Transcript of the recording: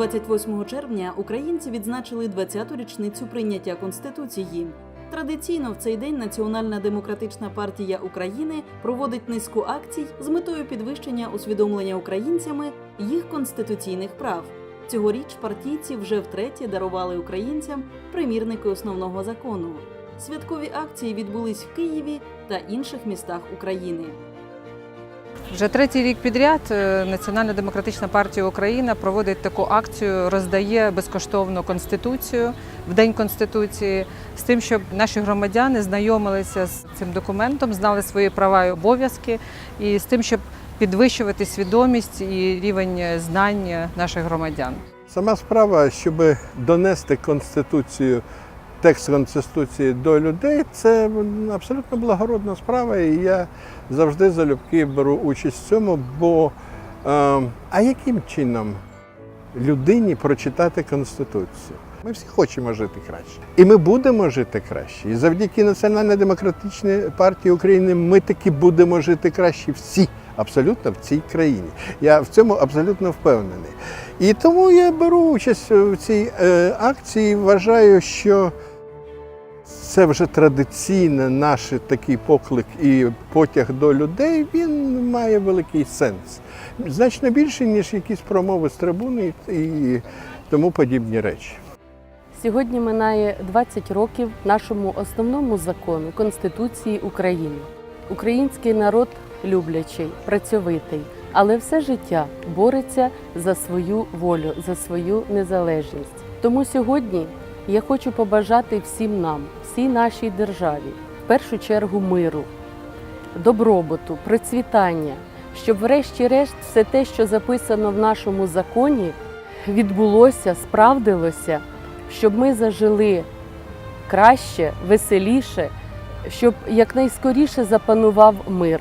28 червня українці відзначили 20-ту річницю прийняття Конституції. Традиційно в цей день Національна демократична партія України проводить низку акцій з метою підвищення усвідомлення українцями їх конституційних прав. Цьогоріч партійці вже втретє дарували українцям примірники основного закону. Святкові акції відбулись в Києві та інших містах України. Вже третій рік підряд е, Національна демократична партія Україна проводить таку акцію, роздає безкоштовно конституцію в день конституції з тим, щоб наші громадяни знайомилися з цим документом, знали свої права і обов'язки, і з тим, щоб підвищувати свідомість і рівень знань наших громадян. Сама справа, щоб донести конституцію, текст конституції до людей, це абсолютно благородна справа, і я завжди залюбки беру участь в цьому. Бо е, а яким чином людині прочитати конституцію? Ми всі хочемо жити краще, і ми будемо жити краще. І завдяки Національній демократичній партії України ми таки будемо жити краще всі. Абсолютно в цій країні. Я в цьому абсолютно впевнений. І тому я беру участь в цій е, акції. Вважаю, що це вже традиційний наш такий поклик і потяг до людей. Він має великий сенс. Значно більше, ніж якісь промови з трибуни і тому подібні речі. Сьогодні минає 20 років нашому основному закону Конституції України. Український народ люблячий, працьовитий, але все життя бореться за свою волю, за свою незалежність. Тому сьогодні я хочу побажати всім нам, всій нашій державі, в першу чергу миру, добробуту, процвітання, щоб, врешті-решт, все те, що записано в нашому законі, відбулося, справдилося, щоб ми зажили краще, веселіше, щоб якнайскоріше запанував мир.